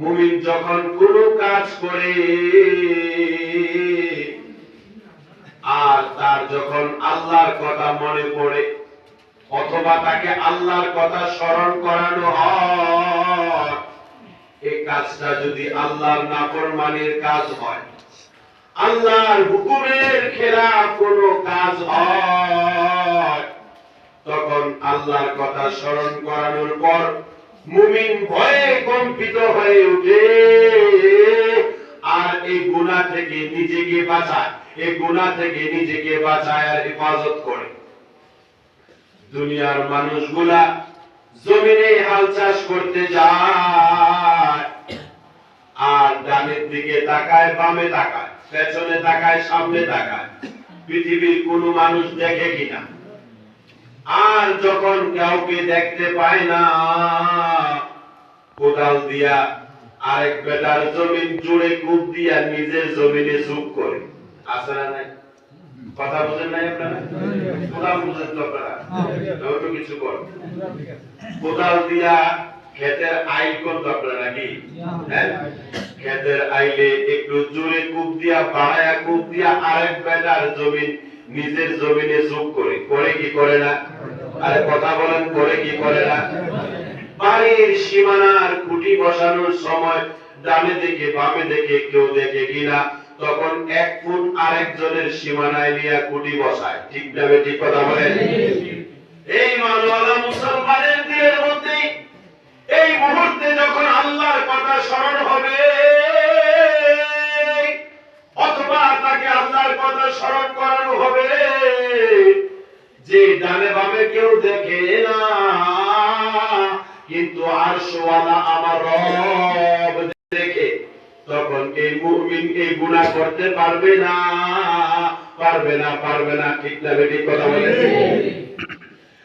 মুমিন যখন কোনো কাজ করে, আর তার যখন আল্লাহর কথা মনে পড়ে, অথবা তাকে আল্লাহর কথা স্মরণ করানো হয় এই কাজটা যদি আল্লাহর নাফরমানির কাজ হয়, আল্লাহর হুকুমের খেলাফ কোনো কাজ হয়, তখন আল্লাহর কথা স্মরণ করানোর পর মুমিন ভয়ে কম্পিত হয়ে উঠে আর এই গুনাহ থেকে নিজেকে বাঁচায়, এই গুনাহ থেকে নিজেকে বাঁচায় আর হেফাজত করে। দুনিয়ার মানুষগুলা জমিনে হাল চাষ করতে যায়, আর ডানের দিকে তাকায়, বামে তাকায়, পেছনে তাকায়, সামনে তাকায়। পৃথিবীর কোন মানুষ দেখে কিনা? আর যখন কাউকে দেখতে পায় না, কোদাল দিয়া আরেক বেটার জমিন জুড়ে কূপ দিয়া নিজের জমিনে চুপ করে। নাই? কথা বুঝেন নাই আপনারা? কোদাল বুঝেন তো আপনারা? কিছু কর কোদাল দিয়া আপনারা নাকি? হ্যাঁ? ক্ষেতের আইলে একটু জোরে কূপ দিয়া, বাড়ায়া কূপ দিয়া আরেক বেটার জমিন নিজের জমিনে যোগ করে। করে কি? করে না? আরে কথা বলেন করে কি করে না? বাড়ির সীমানার খুঁটি বসানোর সময় ডানে দিকে বামে দিকে কেউ দেখে কিনা, তখন এক ফুট আরেকজনের সীমানায় নিয়ে খুঁটি বসায়। ঠিক না ঠিক কথা বলেন? যে ডানে বামে কেউ দেখে না, কিন্তু আরশওয়ালা আমার রব দেখে। তখন এই মুমিন এই গুনাহ করতে পারবে না পারবে না পারবে না। ঠিক না বেটি, কথা বলে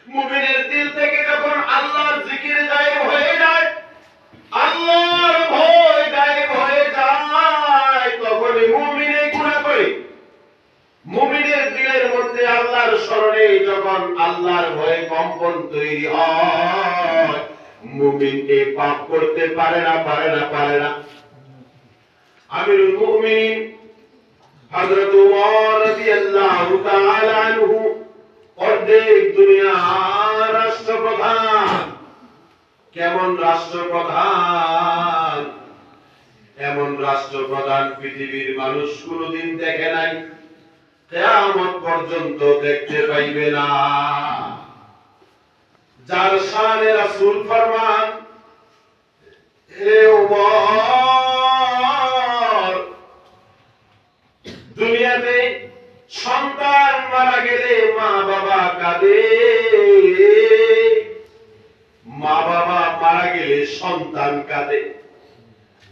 মুমিনের দিল থেকে যখন আল্লাহর জিকির গায়েব হয়ে যায় আল্লাহর ভয় গায়েব হয়ে যায় তখন মুমিন এই গুনাহ করে মুমিনের দিলের মধ্যে আল্লাহর স্মরণে যখন আল্লাহর ভয়ে কম্পন তৈরি হয়। মুমিন এই পাপ করতে পারে না পারে না পারে না। আমিরুল মুমিনিন হযরত ওমর রাদিয়াল্লাহু তাআলা আনহু অর্ধেক দুনিয়ার রাষ্ট্রপ্রধান। কেমন রাষ্ট্রপ্রধান? এমন রাষ্ট্রপ্রধান পৃথিবীর মানুষ কোনোদিন দেখে নাই। কেয়ামত পর্যন্ত দেখতে পাইবে না। যার শানে রাসূল ফরমান হে উমর দুনিয়াতে সন্তান মারা গেলে মা বাবা কাঁদে। মা বাবা মারা গেলে সন্তান কাঁদে।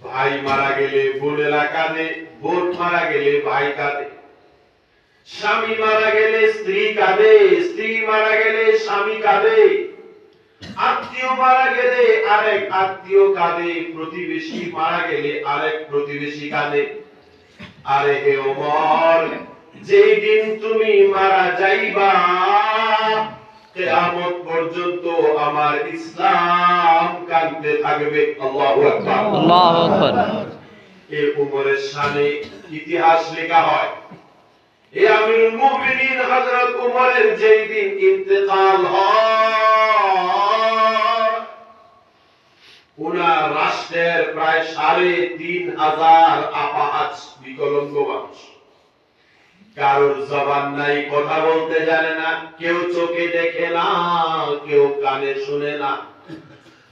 ভাই মারা গেলে বোনেরা কাঁদে, বোন মারা গেলে ভাই কাঁদে। স্বামী মারা গেলে স্ত্রী কাঁদে স্ত্রী মারা গেলে স্বামী কাঁদে। আত্মীয় মারা গেলে আরেক আত্মীয় কাঁদে প্রতিবেশী মারা গেলে আরেক প্রতিবেশী কাঁদে। আরে হে ওমর যেই দিন তুমি মারা যাইবা কিয়ামত পর্যন্ত আমার ইসলাম কাঁদতে থাকবে। আল্লাহু আকবার। আল্লাহু আকবার। এই উমরের শানে ইতিহাস লেখা হয়। রাষ্ট্রের প্রায় সাড়ে তিন হাজার আপাহাজ বিকলঙ্গ মানুষ। কারোর জবান নাই, কথা বলতে জানে না, কেউ চোখে দেখে না, কেউ কানে শুনে না।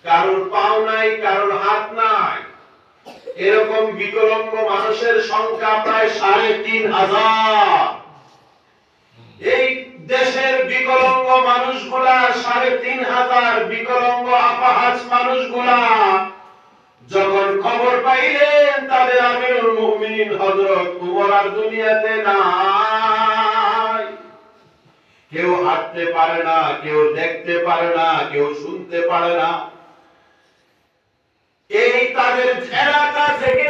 কারোর পাও নাই, কারোর হাত নাই। এরকম বিকলঙ্গ মানুষের সংখ্যা প্রায় সাড়ে তিন হাজার। এই দেশের বিকলঙ্গ মানুষগুলা সাড়ে তিন হাজার বিকলঙ্গ আপাহাজ মানুষগুলা যখন খবর পাইলেন তাদের আমিরুল মুমিনিন হযরত উমর আর দুনিয়াতে নাই। কেউ হাঁটতে পারে না, কেউ দেখতে পারে না, কেউ শুনতে পারে না। এই তাদের এলাকা থেকে